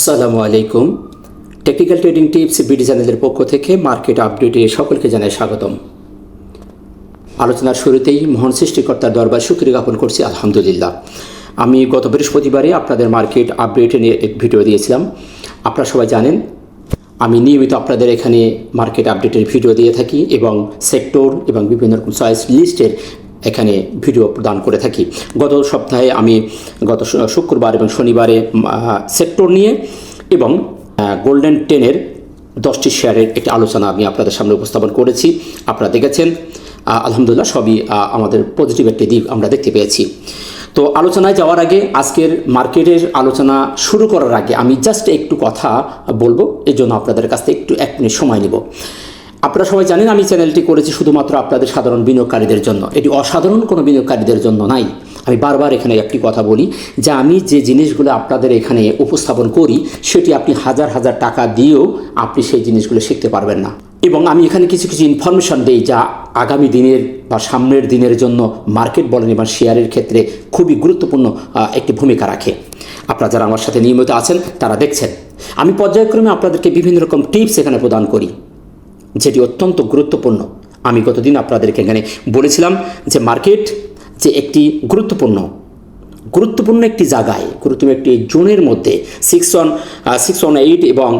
আসসালামু আলাইকুম। Technical trading tips BD চ্যানেলের পক্ষ থেকে মার্কেট আপডেটে সকলকে জানাই স্বাগতম। আলোচনার শুরুতেই মহান সৃষ্টিকর্তার দরবার শুক্রিয়া জ্ঞাপন করছি, আলহামদুলিল্লাহ। আমি গত বৃহস্পতিবারে আপনাদের মার্কেট আপডেটে নিয়ে এক ভিডিও দিয়েছিলাম। আপনারা সবাই জানেন, আমি নিয়মিত আপনাদের এখানে মার্কেট আপডেটের ভিডিও দিয়ে থাকি এবং সেক্টর এবং বিভিন্ন রকম চয়েস লিস্টের এখানে ভিডিও প্রদান করে থাকি। গত সপ্তাহে আমি গত শুক্রবার এবং শনিবারে সেক্টর নিয়ে এবং গোল্ডেন টেনের দশটি শেয়ারের একটি আলোচনা আমি আপনাদের সামনে উপস্থাপন করেছি। আপনারা দেখেছেন আলহামদুলিল্লাহ সবই আমাদের পজিটিভ একটি দিক আমরা দেখতে পেয়েছি। তো আলোচনায় যাওয়ার আগে আজকের মার্কেটের আলোচনা শুরু করার আগে আমি জাস্ট একটু কথা বলব এই জন্য আপনাদের কাছ থেকে একটু এক মিনিট সময় নেব। আপনারা সবাই জানেন আমি চ্যানেলটি করেছি শুধুমাত্র আপনাদের সাধারণ বিনিয়োগকারীদের জন্য। এটি অসাধারণ কোনো বিনিয়োগকারীদের জন্য নাই। আমি বারবার এখানে একটি কথা বলি যে আমি যে জিনিসগুলো আপনাদের এখানে উপস্থাপন করি, সেটি আপনি হাজার হাজার টাকা দিয়েও আপনি সেই জিনিসগুলো শিখতে পারবেন না। এবং আমি এখানে কিছু কিছু ইনফরমেশন দিই যা আগামী দিনের বা সামনের দিনের জন্য মার্কেট বলেন এবং শেয়ারের ক্ষেত্রে খুবই গুরুত্বপূর্ণ একটি ভূমিকা রাখে। আপনারা যারা আমার সাথে নিয়মিত আছেন, তারা দেখছেন। আমি পর্যায়ক্রমে আপনাদেরকে বিভিন্ন রকম টিপস এখানে প্রদান করি। যেটি অত্যন্ত গুরুত্বপূর্ণ। আমি গতদিন আপনাদেরকে এখানে বলেছিলাম যে মার্কেট যে একটি গুরুত্বপূর্ণ গুরুত্বপূর্ণ একটি জায়গায়, গুরুত্বপূর্ণ একটি জোনের মধ্যে six one six one eight এবং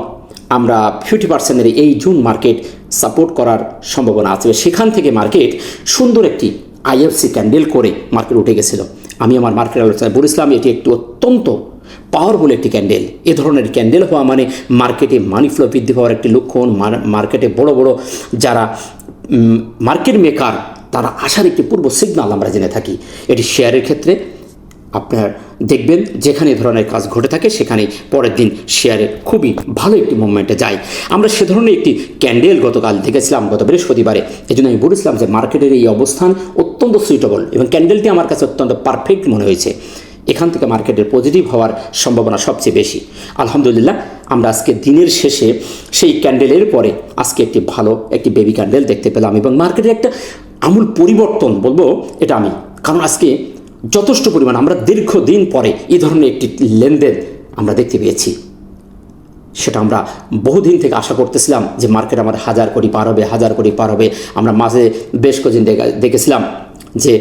আমরা ফিফটি পার্সেন্টের এই জুন মার্কেট সাপোর্ট করার সম্ভাবনা আছে। সেখান থেকে মার্কেট সুন্দর একটি আইএফসি ক্যান্ডেল করে মার্কেট উঠে গেছিল। আমি আমার মার্কেট আলোচনায় বলেছিলাম, এটি একটি অত্যন্ত পাওয়ারফুল একটি ক্যান্ডেল এ ধরনের ক্যান্ডেল হওয়া মানে মার্কেটে মানি ফ্লো বৃদ্ধি পাওয়ার একটি লক্ষণ মার- মার্কেটে বড় বড় যারা মার্কেট মেকার তারা আসার একটি পূর্ব সিগনাল আমরা জেনে থাকি। এটি শেয়ারের ক্ষেত্রে আপনার দেখবেন, যেখানে ধরনের কাজ ঘটে থাকে, সেখানে পরের দিন শেয়ারে খুবই ভালো একটি মুভমেন্টে যায়। আমরা সে ধরনের একটি ক্যান্ডেল গতকাল দেখেছিলাম, গত বৃহস্পতিবারে। এই জন্য আমি বলেছিলাম যে মার্কেটের এই অবস্থান অত্যন্ত সুইটেবল এবং ক্যান্ডেলটি আমার কাছে অত্যন্ত পারফেক্ট মনে হয়েছে। এখান থেকে মার্কেটের পজিটিভ হওয়ার সম্ভাবনা সবচেয়ে বেশি। আলহামদুলিল্লাহ, আমরা আজকে দিনের শেষে সেই ক্যান্ডেলের পরে আজকে একটি ভালো একটি বেবি ক্যান্ডেল দেখতে পেলাম এবং মার্কেটের একটা আমূল পরিবর্তন বলব এটা আমি। কারণ আজকে যথেষ্ট পরিমাণ আমরা দীর্ঘদিন পরে এই ধরনের একটি লেনদেন আমরা দেখতে পেয়েছি। সেটা আমরা বহুদিন থেকে আশা করতেছিলাম যে মার্কেট আমার হাজার কোটি পার হবে, হাজার কোটি পার হবে। আমরা মাঝে বেশ কদিন দেখেছিলাম যে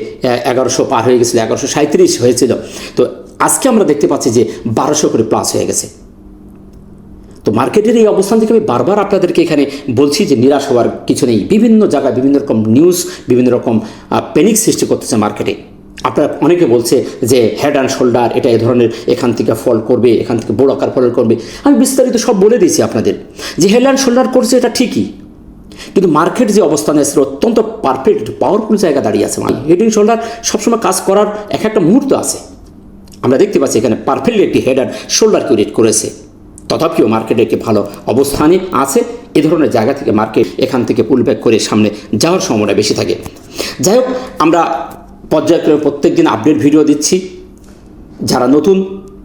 এগারোশো পার হয়ে গেছিল, এগারোশো সাঁত্রিশ হয়েছিল। তো আজকে আমরা দেখতে পাচ্ছি যে বারোশো করে প্লাস হয়ে গেছে। তো মার্কেটের এই অবস্থান থেকে আমি বারবার আপনাদেরকে এখানে বলছি যে নিরাশ হওয়ার কিছু নেই। বিভিন্ন জায়গায় বিভিন্ন রকম নিউজ বিভিন্ন রকম প্যানিক সৃষ্টি করতেছে মার্কেটে। আপনারা অনেকে বলছে যে হেড অ্যান্ড শোল্ডার এটা এ ধরনের এখান থেকে ফল করবে, এখান থেকে বড় আকার ফল করবে। আমি বিস্তারিত সব বলে দিয়েছি আপনাদের। যে হেড অ্যান্ড শোল্ডার করছে এটা ঠিকই। কিন্তু মার্কেট যে অবস্থানে আছে অত্যন্ত পারফেক্ট পাওয়ারফুল জায়গা দাঁড়িয়ে আছে মানে হেড অ্যান্ড শোল্ডার সবসময় কাজ করার এক একটা মুহূর্ত আছে। আমরা দেখতে পাচ্ছি এখানে পারফেক্টলি একটি হেড অ্যান্ড শোল্ডার ক্রিয়েট করেছে। তথাপিও মার্কেটে একটি ভালো অবস্থানে আছে। এ ধরনের জায়গা থেকে মার্কেট এখান থেকে পুল ব্যাক করে সামনে যাওয়ার সম্ভাবনা বেশি থাকে। যাই হোক, আমরা পর্যায়ক্রমে প্রত্যেক দিন আপডেট ভিডিও দিচ্ছি। যারা নতুন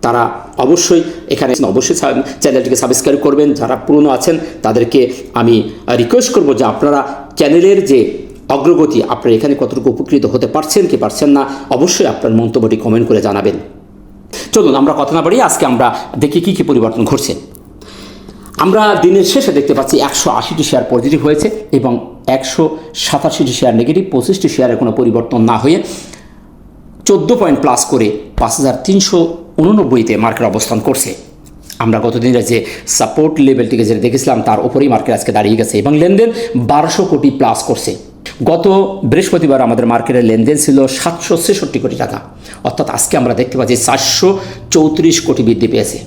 তারা অবশ্যই এখানে অবশ্যই চ্যানেলটিকে সাবস্ক্রাইব করবেন। যারা পুরনো আছেন, তাদেরকে আমি রিকোয়েস্ট করব যে আপনারা চ্যানেলের যে অগ্রগতি, আপনারা এখানে কতটুকু উপকৃত হতে পারছেন, কি পারছেন না, অবশ্যই আপনার মন্তব্যটি কমেন্ট করে জানাবেন। চলুন, আমরা কথা না বাড়িয়ে আজকে আমরা দেখি কী কী পরিবর্তন ঘটছে। আমরা দিনের শেষে দেখতে পাচ্ছি একশো আশিটি শেয়ার পজিটিভ হয়েছে এবং একশো সাতাশিটি শেয়ার নেগেটিভ পঁচিশটি শেয়ারের কোনো পরিবর্তন না হয়ে চোদ্দ পয়েন্ট প্লাস করে পাঁচ হাজার তিনশো উননব্বইতে মার্কেট অবস্থান করছে। আমরা গতদিনের যে সাপোর্ট লেভেলটিকে যেটা দেখেছিলাম, তার উপরেই মার্কেট আজকে দাঁড়িয়ে গেছে এবং লেনদেন বারোশো কোটি প্লাস করছে। গত বৃহস্পতিবার আমাদের মার্কেটের লেনদেন ছিল সাতশো ছেষট্টি কোটি টাকা। অর্থাৎ আজকে আমরা দেখতে পাচ্ছি চারশো চৌত্রিশ কোটি বৃদ্ধি পেয়েছে।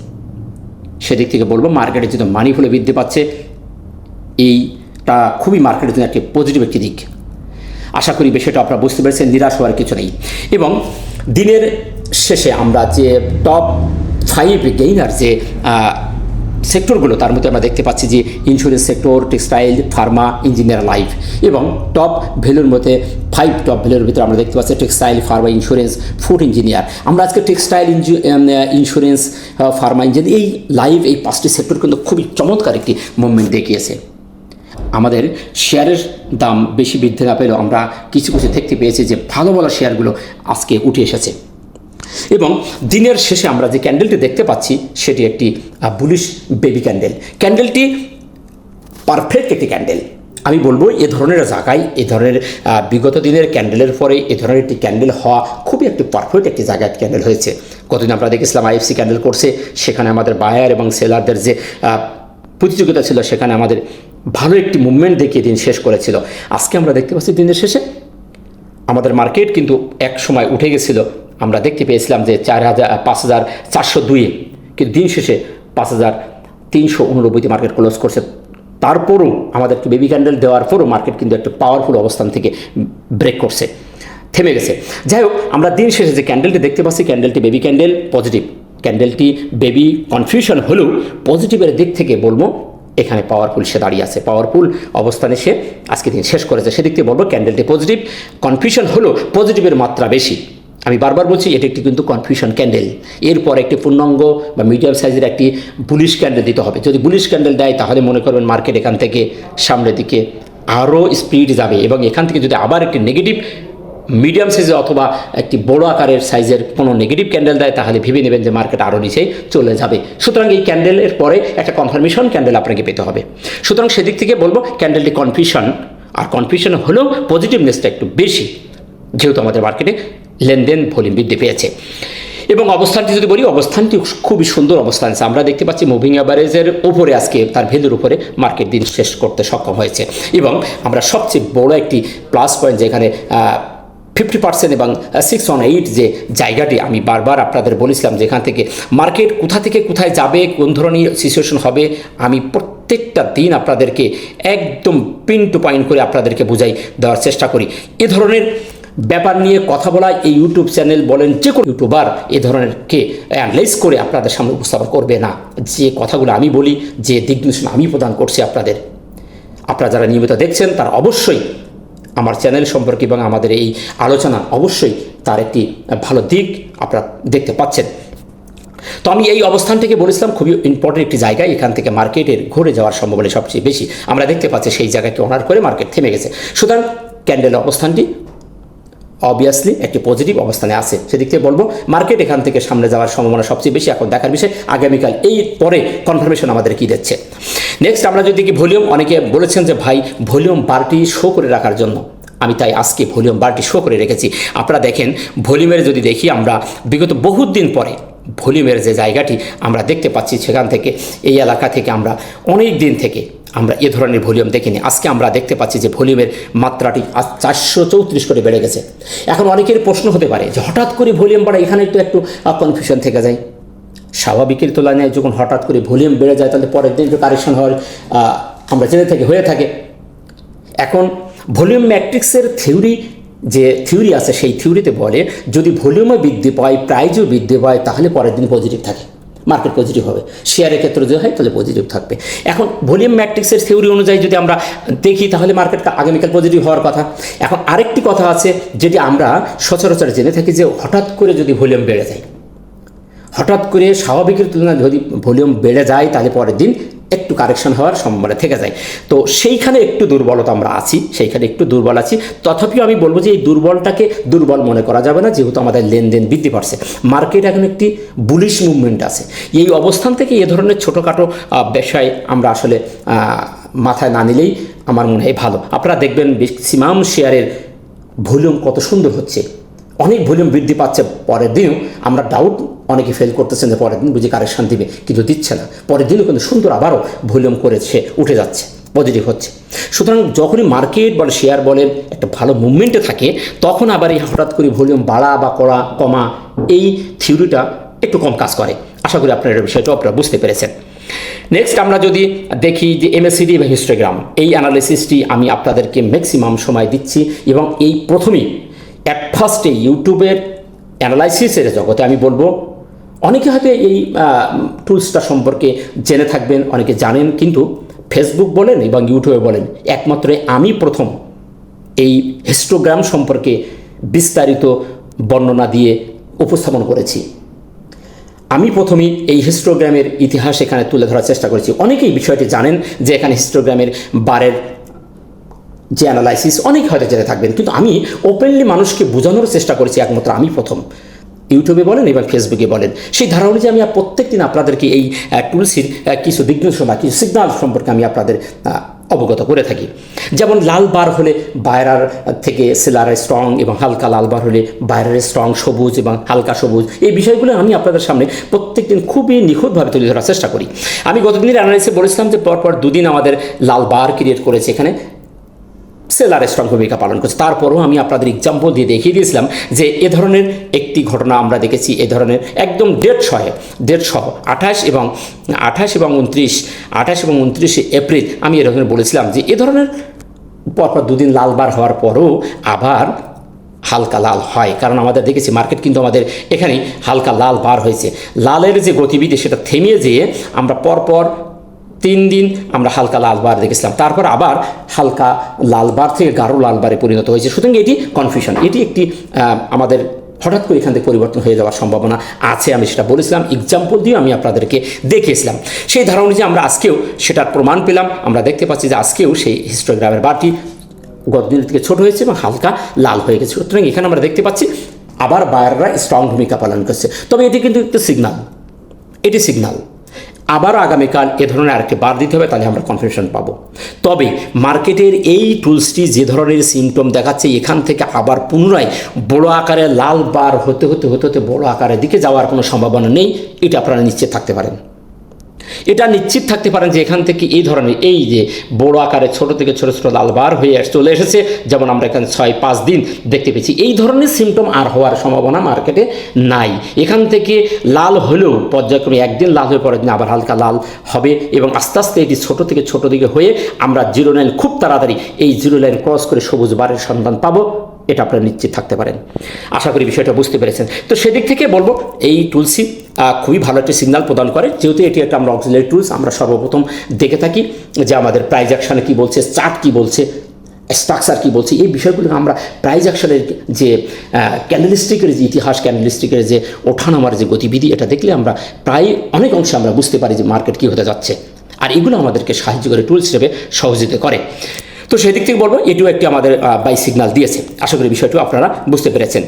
সেদিক থেকে বলব মার্কেটের যেহেতু মানি ফ্লো বৃদ্ধি পাচ্ছে, এইটা খুবই মার্কেটের জন্য একটি পজিটিভ একটি দিক। আশা করি বিষয়টা আপনারা বুঝতে পেরেছেন, নিরাশ হওয়ার কিছু নেই। এবং দিনের শেষে আমরা যে টপ ফাইভ গেইনার যে সেক্টরগুলো তার মধ্যে আমরা দেখতে পাচ্ছি যে insurance sector textile pharma engineer life এবং টপ ভ্যালুর মধ্যে ফাইভ টপ ভ্যালুর ভিতরে আমরা দেখতে পাচ্ছি textile pharma insurance food engineer আমরা আজকে টেক্সটাইল ইন্স্যুরেন্স ফার্মা ইঞ্জিনিয়ার এই লাইভ এই পাঁচটি সেক্টর কিন্তু খুবই চমৎকার একটি মুভমেন্ট দেখিয়েছে। আমাদের শেয়ারের দাম বেশি বৃদ্ধি না পেলেও আমরা কিছু কিছু দেখতে পেয়েছি যে ভালো ভালো শেয়ারগুলো আজকে উঠে এসেছে। এবং দিনের শেষে আমরা যে ক্যান্ডেলটি দেখতে পাচ্ছি, সেটি একটি বুলিশ বেবি ক্যান্ডেল। ক্যান্ডেলটি পারফেক্ট একটি ক্যান্ডেল। আমি বলব, এ ধরনের জায়গায়, এ ধরনের বিগত দিনের ক্যান্ডেলের পরে এ ধরনের একটি ক্যান্ডেল হওয়া খুবই একটি পারফেক্ট একটি জায়গায় ক্যান্ডেল হয়েছে। কতদিন আমরা দেখেছিলাম আইএফসি ক্যান্ডেল করছে, সেখানে আমাদের বায়ার এবং সেলারদের যে প্রতিযোগিতা ছিল, সেখানে আমাদের ভালো একটি মুভমেন্ট দেখিয়ে দিন শেষ করেছিল। আজকে আমরা দেখতে পাচ্ছি দিনের শেষে। আমাদের মার্কেট কিন্তু এক সময় উঠে গেছিল আমরা দেখতে পেয়েছিলাম যে চার হাজার পাঁচ হাজার চারশো দুইয়ে কিন্তু দিন শেষে পাঁচ হাজার তিনশো উননব্বইতে মার্কেট ক্লোজ করছে। তারপরও আমাদেরকে বেবি ক্যান্ডেল দেওয়ার পরও মার্কেট কিন্তু একটা পাওয়ারফুল অবস্থান থেকে ব্রেক করছে, থেমে গেছে। যাই হোক, আমরা দিন শেষে যে ক্যান্ডেলটি দেখতে পাচ্ছি ক্যান্ডেলটি বেবি ক্যান্ডেল পজিটিভ ক্যান্ডেলটি বেবি কনফিউশন হলেও পজিটিভের দিক থেকে বলব, এখানে পাওয়ারফুল সে দাঁড়িয়ে আছে। পাওয়ারফুল অবস্থানে সে আজকে দিন শেষ করেছে। সেদিক থেকে বলব ক্যান্ডেলটি পজিটিভ কনফিউশন হলো পজিটিভের মাত্রা বেশি। আমি বারবার বলছি, এটি একটি কিন্তু কনফিউশন ক্যান্ডেল এরপর একটি পূর্ণাঙ্গ বা মিডিয়াম সাইজের একটি বুলিশ ক্যান্ডেল দিতে হবে। যদি বুলিশ ক্যান্ডেল দেয়, তাহলে মনে করবেন মার্কেট এখান থেকে সামনের দিকে আরও স্পিড যাবে এবং এখান থেকে যদি আবার একটি নেগেটিভ মিডিয়াম সাইজের অথবা একটি বড় আকারের সাইজের কোনো নেগেটিভ ক্যান্ডেল দেয়, তাহলে ভেবে নেবেন যে মার্কেট আরও নিচে চলে যাবে। সুতরাং এই ক্যান্ডেলের পরে একটা কনফার্মেশন ক্যান্ডেল আপনাকে পেতে হবে। সুতরাং সেদিক থেকে বলব ক্যান্ডেলটি কনফিউশন আর কনফিউশন হলেও পজিটিভনেসটা একটু বেশি, যেহেতু আমাদের মার্কেটে লেনদেন ভলিউম বৃদ্ধি পেয়েছে। এবং অবস্থানটি যদি বলি, অবস্থানটি খুবই সুন্দর অবস্থান। আছে আমরা দেখতে পাচ্ছি মুভিং অ্যাভারেজের উপরে আজকে তার ভ্যালুর উপরে মার্কেট দিন শেষ করতে সক্ষম হয়েছে। এবং আমরা সবচেয়ে বড় একটি প্লাস পয়েন্ট যেখানে ফিফটি পার্সেন্ট এবং সিক্স ওয়ান এইট যে জায়গাটি আমি বারবার আপনাদের বলেছিলাম, যেখান থেকে মার্কেট কোথা থেকে কোথায় যাবে, কোন ধরনের সিচুয়েশন হবে, আমি প্রত্যেকটা দিন আপনাদেরকে একদম পিন টু পয়েন্ট করে আপনাদেরকে বুঝাই দেওয়ার চেষ্টা করি। এ ধরনের ব্যাপার নিয়ে কথা বলা এই ইউটিউব চ্যানেল বলেন যে কোনো ইউটিউবার এ ধরনেরকে অ্যানালাইজ করে আপনাদের সামনে উপস্থাপন করবে না। যে কথাগুলো আমি বলি, যে দিক নির্দেশনা আমি প্রদান করছি আপনাদের। আপনারা যারা নিয়মিত দেখছেন, তারা অবশ্যই আমার চ্যানেল সম্পর্কে এবং আমাদের এই আলোচনা অবশ্যই তার একটি ভালো দিক আপনারা দেখতে পাচ্ছেন। তো আমি এই অবস্থান থেকে বলেছিলাম, খুবই ইম্পর্টেন্ট একটি জায়গায় এখান থেকে মার্কেটের ঘুরে যাওয়ার সম্ভাবনা সবচেয়ে বেশি। আমরা দেখতে পাচ্ছি সেই জায়গাকে অনার করে মার্কেট থেমে গেছে। সুতরাং ক্যান্ডেলের অবস্থানটি অবভিয়াসলি একটি পজিটিভ অবস্থানে আছে। সেদিক থেকে বলব মার্কেট এখান থেকে সামনে যাওয়ার সম্ভাবনা সবচেয়ে বেশি এখন দেখার বিষয়। আগামীকাল এই পরে কনফার্মেশন আমাদের কি দিচ্ছে। নেক্সট আমরা যদি কি ভলিউম অনেকে বলেছেন যে ভাই ভলিউম বারটি শো করে রাখার জন্য। আমি তাই আজকে ভলিউম বারটি শো করে রেখেছি। আপনারা দেখেন ভলিউমের যদি দেখি আমরা, বিগত বহুত দিন পরে ভলিউমের যে জায়গাটি আমরা দেখতে পাচ্ছি সেখান থেকে, এই এলাকা থেকে আমরা অনেক দিন থেকে আমরা এ ধরনের ভলিউম দেখিনি। আজকে আমরা দেখতে পাচ্ছি যে ভলিউমের মাত্রাটি আজ চারশো চৌত্রিশ করে বেড়ে গেছে। এখন অনেকের প্রশ্ন হতে পারে যে হঠাৎ করে ভলিউম বাড়ে এখানে একটু একটু কনফিউশন থেকে যায়। স্বাভাবিকের তুলনায় যখন হঠাৎ করে ভলিউম বেড়ে যায়, তাহলে পরের দিন একটু কারেকশন হওয়ার আমরা জেনে থাকি, হয়ে থাকে। এখন ভলিউম ম্যাট্রিক্সের থিওরি যে থিওরি আছে, সেই থিওরিতে বলে, যদি ভলিউমে বৃদ্ধি পায়, প্রাইজও বৃদ্ধি পায়, তাহলে পরের দিন পজিটিভ থাকে। মার্কেট পজিটিভ হবে। শেয়ারের ক্ষেত্রে যদি হয়, তাহলে পজিটিভ থাকবে। এখন ভলিউম ম্যাট্রিক্সের থিওরি অনুযায়ী যদি আমরা দেখি, তাহলে মার্কেট আগামীকাল পজিটিভ হওয়ার কথা। এখন আরেকটি কথা আছে, যেটি আমরা সচরাচর জেনে থাকি যে হঠাৎ করে যদি ভলিউম বেড়ে যায়, হঠাৎ করে স্বাভাবিকের তুলনায় যদি ভলিউম বেড়ে যায়, তাহলে পরের দিন একটু কারেকশন হওয়ার সম্ভাবনা থেকে যায়। তো সেইখানে একটু দুর্বলতা আমরা আছি, সেইখানে একটু দুর্বল আছি। তথাপিও আমি বলব যে এই দুর্বলটাকে দুর্বল মনে করা যাবে না, যেহেতু আমাদের লেনদেন বৃদ্ধি পাচ্ছে। মার্কেট এখন একটি বুলিশ মুভমেন্ট আছে। এই অবস্থান থেকে এ ধরনের ছোটোখাটো ব্যবসায় আমরা আসলে মাথায় না নিলেই আমার মনে হয় ভালো। আপনারা দেখবেন ম্যাক্সিমাম শেয়ারের ভলিউম কত সুন্দর হচ্ছে। অনেক ভলিউম বৃদ্ধি পাচ্ছে, পরের দিনও আমরা ডাউট অনেকে ফেল করতেছেন যে পরের দিন বুঝি কারেকশন দিবে, কিন্তু দিচ্ছে না। পরের দিনও কিন্তু সুন্দর আবারও ভলিউম করে সে উঠে যাচ্ছে পজিটিভ হচ্ছে। সুতরাং যখনই মার্কেট বলে শেয়ার বলেন, একটা ভালো মুভমেন্টে থাকে, তখন আবার এই হঠাৎ করে ভলিউম বাড়া বা করা, কমা, এই থিওরিটা একটু কম কাজ করে। আশা করি আপনারা বিষয়টা আপনারা বুঝতে পেরেছেন। নেক্সট আমরা যদি দেখি যে এমএসিডি এবং হিস্টোগ্রাম এই অ্যানালিসিসটি আমি আপনাদেরকে ম্যাক্সিমাম সময় দিচ্ছি এবং এই প্রথমেই অ্যাট ফার্স্টে ইউটিউবের অ্যানালাইসিসের জগতে আমি বলব, অনেকে হয়তো এই টুলসটা সম্পর্কে জেনে থাকবেন, অনেকে জানেন, কিন্তু ফেসবুক বলেন এবং ইউটিউবে বলেন, একমাত্র আমি প্রথম এই হিস্টোগ্রাম সম্পর্কে বিস্তারিত বর্ণনা দিয়ে উপস্থাপন করেছি। আমি প্রথমেই এই হিস্টোগ্রামের ইতিহাস এখানে তুলে ধরার চেষ্টা করেছি। অনেকেই বিষয়টি জানেন যে এখানে হিস্টোগ্রামের বারের যে অ্যানালাইসিস অনেক হয়তো জেনে থাকবেন, কিন্তু আমি ওপেনলি মানুষকে বোঝানোর চেষ্টা করেছি একমাত্র আমি প্রথম। ইউটিউবে বলেন এবং ফেসবুকে বলেন। সেই ধারা অনুযায়ী আমি প্রত্যেক দিন আপনাদেরকে এই টুলসির কিছু বিঘ্ন সময় কিছু সিগনাল সম্পর্কে আমি আপনাদের অবগত করে থাকি। যেমন লাল বার হলে বায়রার থেকে সেলার স্ট্রং এবং হালকা লাল বার হলে বায়রার স্ট্রং সবুজ এবং হালকা সবুজ। এই বিষয়গুলো আমি আপনাদের সামনে প্রত্যেকদিন খুবই নিখুঁতভাবে তুলে ধরার চেষ্টা করি। আমি গতদিনের অ্যানালিসে বলেছিলাম যে পরপর দুদিন আমাদের লাল বার ক্রিয়েট করেছে এখানে। সেলার স্ট্রং ভূমিকা পালন করছে। তারপরও আমি আপনাদের এক্সাম্পল দিয়ে দেখিয়ে দিয়েছিলাম যে এ ধরনের একটি ঘটনা আমরা দেখেছি, এ ধরনের একদম ডেট সহে ডেট সহ আঠাশ এবং আঠাশ এবং উনত্রিশ, আঠাশ এবং উনত্রিশে এপ্রিল আমি এ ধরনের বলেছিলাম যে এ ধরনের পরপর দুদিন লাল বার হওয়ার পরও আবার হালকা লাল হয়। কারণ আমাদের দেখেছি মার্কেট কিন্তু আমাদের এখানে হালকা লাল বার হয়েছে। লালের যে গতিবিধি সেটা থেমে যেয়ে আমরা পরপর তিন দিন আমরা হালকা লাল বার দেখেছিলাম। তারপর আবার হালকা লাল বার থেকে গাঢ় লাল বারে পরিণত হয়েছে। সুতরাং এটি কনফিউশন এটি একটি আমাদের হঠাৎ করে এখান থেকে পরিবর্তন হয়ে যাওয়ার সম্ভাবনা আছে, আমি সেটা বলেছিলাম। এক্সাম্পল দিয়ে আমি আপনাদেরকে দেখিয়েছিলাম। সেই ধারা অনুযায়ী আমরা আজকেও সেটার প্রমাণ পেলাম। আমরা দেখতে পাচ্ছি যে আজকেও সেই হিস্টোগ্রামের বারটি গতদিনের থেকে ছোট হয়েছে এবং হালকা লাল হয়ে গেছে। সুতরাং এখানে আমরা দেখতে পাচ্ছি আবার বায়াররা স্ট্রং ভূমিকা পালন করছে। তবে এটি কিন্তু একটু সিগনাল এটি সিগনাল আবার আগামীকাল এ ধরনের আরেকটি বার দিতে হবে, তাহলে আমরা কনফিউশন পাবো। তবে মার্কেটের এই টুলসটি যে ধরনের সিমটম দেখাচ্ছে, এখান থেকে আবার পুনরায় বড় আকারে লাল বার হতে হতে হতে হতে বড় আকারের দিকে যাওয়ার কোনো সম্ভাবনা নেই, এটা আপনারা নিশ্চিত থাকতে পারেন। এটা নিশ্চিত থাকতে পারেন যে এখান থেকে এই ধরনের, এই যে বড় আকারে ছোট থেকে ছোট ছোট লালবার হয়ে চলে এসেছে, যেমন আমরা এখানে ছয় পাঁচ দিন দেখতে পেয়েছি। এই ধরনের সিমটম আর হওয়ার সম্ভাবনা মার্কেটে নাই। এখান থেকে লাল হলেও পর্যায়ক্রমে একদিন লাল হয়ে পরের দিন আবার হালকা লাল হবে এবং আস্তে আস্তে এটি ছোট থেকে ছোট দিকে হয়ে আমরা জিরো লাইন খুব তাড়াতাড়ি এই জিরো লাইন ক্রস করে সবুজ বারের সন্ধান পাবো। এটা আপনারা নিশ্চিত থাকতে পারেন। আশা করি বিষয়টা বুঝতে পেরেছেন। তো সেদিক থেকে বলব, এই টুলসি খুবই ভালো একটি সিগন্যাল প্রদান করে। যেহেতু এটি একটা আমরা অক্সিলারি টুলস আমরা সর্বপ্রথম দেখে থাকি যে আমাদের প্রাইজ অ্যাকশানে কী বলছে চার্ট কী বলছে স্ট্রাকচার কী বলছে, এই বিষয়গুলো আমরা প্রাইজ অ্যাকশনের যে ক্যান্ডেলিস্টিকের যে ইতিহাস ক্যান্ডেলিস্টিকের যে ওঠানামার যে গতিবিধি, এটা দেখলে আমরা প্রায় অনেক অংশে আমরা বুঝতে পারি যে মার্কেট কী হতে যাচ্ছে। আর এগুলো আমাদেরকে সাহায্য করে টুলস হিসেবে সহযোগিতা করে। তো সেদিক থেকে বলব, এটিও একটি আমাদের বাই সিগন্যাল দিয়েছে। আশা করি বিষয়টিও আপনারা বুঝতে পেরেছেন।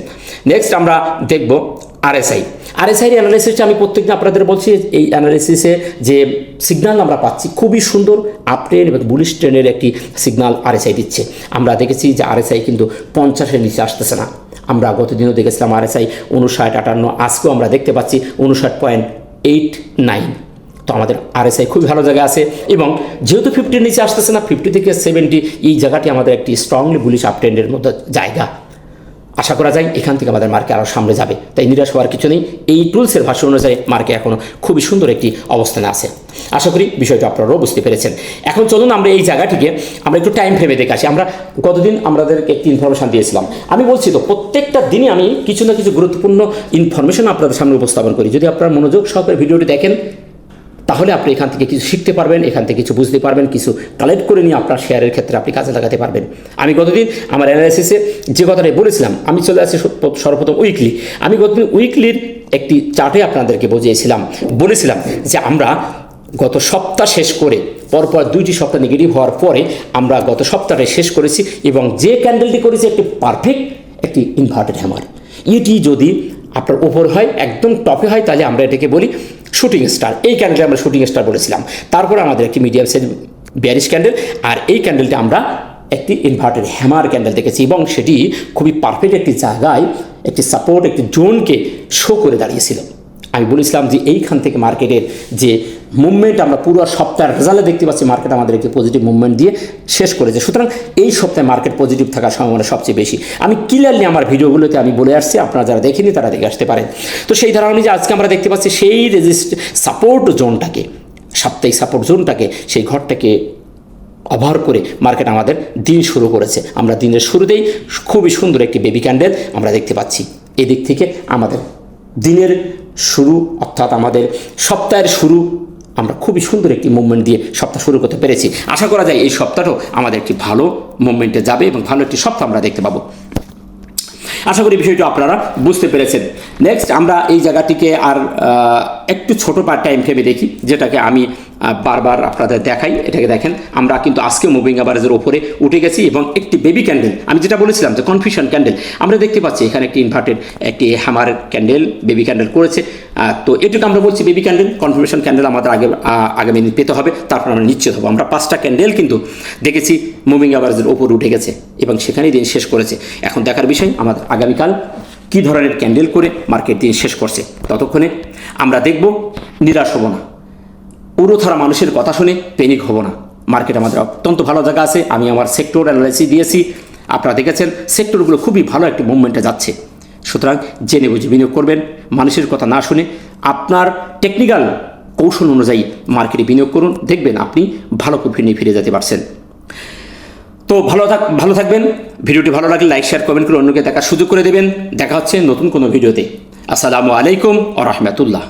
নেক্সট আমরা দেখব আরএসআই আরএসআই অ্যানালাইসিসটা আমি প্রত্যেকদিন আপনাদের বলছি, এই অ্যানালাইসিসে যে সিগন্যাল আমরা পাচ্ছি, খুবই সুন্দর আপ ট্রেন এবং বুলিশ ট্রেনের একটি সিগন্যাল আরএসআই দিচ্ছে। আমরা দেখেছি যে আরএসআই কিন্তু পঞ্চাশের নিচে আসতেছে না। আমরা গতদিনও দেখেছিলাম আরএসআই উনষাট আটান্ন, আজকেও আমরা দেখতে পাচ্ছি উনষাট পয়েন্ট এইট নাইন তো আমাদের আরএসআই খুবই ভালো জায়গায় আছে এবং যেহেতু ফিফটির নিচে আসতেছে না ফিফটি থেকে সেভেন্টি এই জায়গাটি আমাদের একটি স্ট্রংলি বুলিশ আপ ট্রেন্ডের মতো জায়গা। আশা করা যায় এখান থেকে আমাদের মার্কে আরও সামনে যাবে। তাই নিরাশ হওয়ার কিছু নেই। এই টুলসের ভাষ্য অনুযায়ী মার্কে এখনও খুবই সুন্দর একটি অবস্থানে আছে। আশা করি বিষয়টা আপনারাও বুঝতে পেরেছেন। এখন চলুন আমরা এই জায়গাটিকে আমরা একটু টাইম ফ্রেমে দেখে আসি। আমরা গতদিন আমাদেরকে একটি ইনফরমেশন দিয়েছিলাম। আমি বলছি তো, প্রত্যেকটা দিনই আমি কিছু না কিছু গুরুত্বপূর্ণ ইনফরমেশন আপনাদের সামনে উপস্থাপন করি। যদি আপনারা মনোযোগ সহকারে ভিডিওটি দেখেন তাহলে আপনি এখান থেকে কিছু শিখতে পারবেন, এখান থেকে কিছু বুঝতে পারবেন, কিছু কালেক্ট করে নিয়ে আপনার শেয়ারের ক্ষেত্রে আপনি কাজে লাগাতে পারবেন। আমি গতদিন আমার অ্যানালাইসিসে যে কথাটা বলেছিলাম, আমি চলে আসছি সর্ব- সর্বপ্রথম উইকলি আমি গতদিন উইকলির একটি চার্টে আপনাদেরকে বুঝিয়েছিলাম। বলেছিলাম যে আমরা গত সপ্তাহ শেষ করে, পরপর দুইটি সপ্তাহ নেগেটিভ হওয়ার পরে আমরা গত সপ্তাহে শেষ করেছি এবং যে ক্যান্ডেলটি করেছি একটি পারফেক্ট একটি ইনভার্টেড হ্যামার এটি যদি আপনার ওপর হয়, একদম টপে হয়, তাহলে আমরা এটাকে বলি শুটিং স্টার এই ক্যান্ডেলটা আমরা শুটিং স্টার বলেছিলাম। তারপরে আমাদের একটি মিডিয়াম সাইজ ব্যারিশ ক্যান্ডেল আর এই ক্যান্ডেলটা আমরা একটি ইনভার্টেড হ্যামার ক্যান্ডেল দেখেছি, এবং সেটি খুবই পারফেক্ট একটি জায়গায়, একটি সাপোর্ট একটি জোনকে শো করে দাঁড়িয়েছিল। আমি বলেছিলাম যে এইখান থেকে মার্কেটের যে মুভমেন্ট আমরা পুরো সপ্তাহের রেজাল্টে দেখতে পাচ্ছি মার্কেট আমাদের একটি পজিটিভ মুভমেন্ট দিয়ে শেষ করেছে। সুতরাং এই সপ্তাহে মার্কেট পজিটিভ থাকার সম্ভাবনা সবচেয়ে বেশি। আমি ক্লিয়ারলি আমার ভিডিওগুলোতে আমি বলে আসছি, আপনারা যারা দেখেনি তারা দেখে আসতে পারেন। তো সেই ধারা অনুযায়ী আজকে আমরা দেখতে পাচ্ছি, সেই রেজিস্ট সাপোর্ট জোনটাকে সাপ্তাহিক সাপোর্ট জোনটাকে সেই ঘরটাকে অভার করে মার্কেট আমাদের দিন শুরু করেছে। আমরা দিনের শুরুতেই খুবই সুন্দর একটি বেবি ক্যান্ডেল আমরা দেখতে পাচ্ছি। এদিক থেকে আমাদের দিনের শুরু, অর্থাৎ আমাদের সপ্তাহের শুরু আমরা খুবই সুন্দর একটি মুভমেন্ট দিয়ে সপ্তাহ শুরু করতে পেরেছি। আশা করা যায় এই সপ্তাহটাও আমাদের একটি ভালো মুভমেন্টে যাবে এবং ভালো একটি সপ্তাহ আমরা দেখতে পাবো। আশা করি বিষয়টি আপনারা বুঝতে পেরেছেন। নেক্সট আমরা এই জায়গাটিকে আর একটু ছোটো পার টাইম ফ্রেমে দেখি, যেটাকে আমি বারবার আপনাদের দেখাই, এটাকে দেখেন, আমরা কিন্তু আজকে মুভিং অ্যাভারেজের ওপরে উঠে গেছি এবং একটি বেবি ক্যান্ডেল আমি যেটা বলেছিলাম যে কনফিউশন ক্যান্ডেল আমরা দেখতে পাচ্ছি এখানে একটি ইনভার্টেড একটি হ্যামার ক্যান্ডেল বেবি ক্যান্ডেল করেছে। তো এটুকু আমরা বলছি বেবি ক্যান্ডেল কনফার্মেশন ক্যান্ডেল আমাদের আগে আগামী দিন পেতে হবে, তারপর আমরা নিশ্চিত হব। আমরা পাঁচটা ক্যান্ডেল কিন্তু দেখেছি মুভিং অ্যাভারেজের ওপর উঠে গেছে এবং সেখানেই দিন শেষ করেছে। এখন দেখার বিষয়, আমাদের আগামীকাল কী ধরনের ক্যান্ডেল করে মার্কেট দিন শেষ করছে? ততক্ষণে আমরা দেখব, নিরাশ হব না। উড়োধরা মানুষের কথা শুনে পেনিক হব না। মার্কেট আমাদের অত্যন্ত ভালো জায়গা আছে। আমি আমার সেক্টর অ্যানালাইসিস দিয়েছি। আপনারা দেখেছেন সেক্টরগুলো খুবই ভালো একটা মুভমেন্টে যাচ্ছে। সুতরাং জেনে বুঝে বিনিয়োগ করবেন। মানুষের কথা না শুনে আপনার টেকনিক্যাল কৌশল অনুযায়ী মার্কেটে বিনিয়োগ করুন। দেখবেন আপনি ভালো প্রফিট নিয়ে ফিরে যেতে পারছেন। তো ভালো থাক, ভালো থাকবেন। ভিডিওটি ভালো লাগলে লাইক শেয়ার কমেন্ট করে অন্যকে দেখার সুযোগ করে দেবেন। দেখা হচ্ছে নতুন কোনো ভিডিওতে। আসসালামু আলাইকুম ও রহমতুল্লাহ।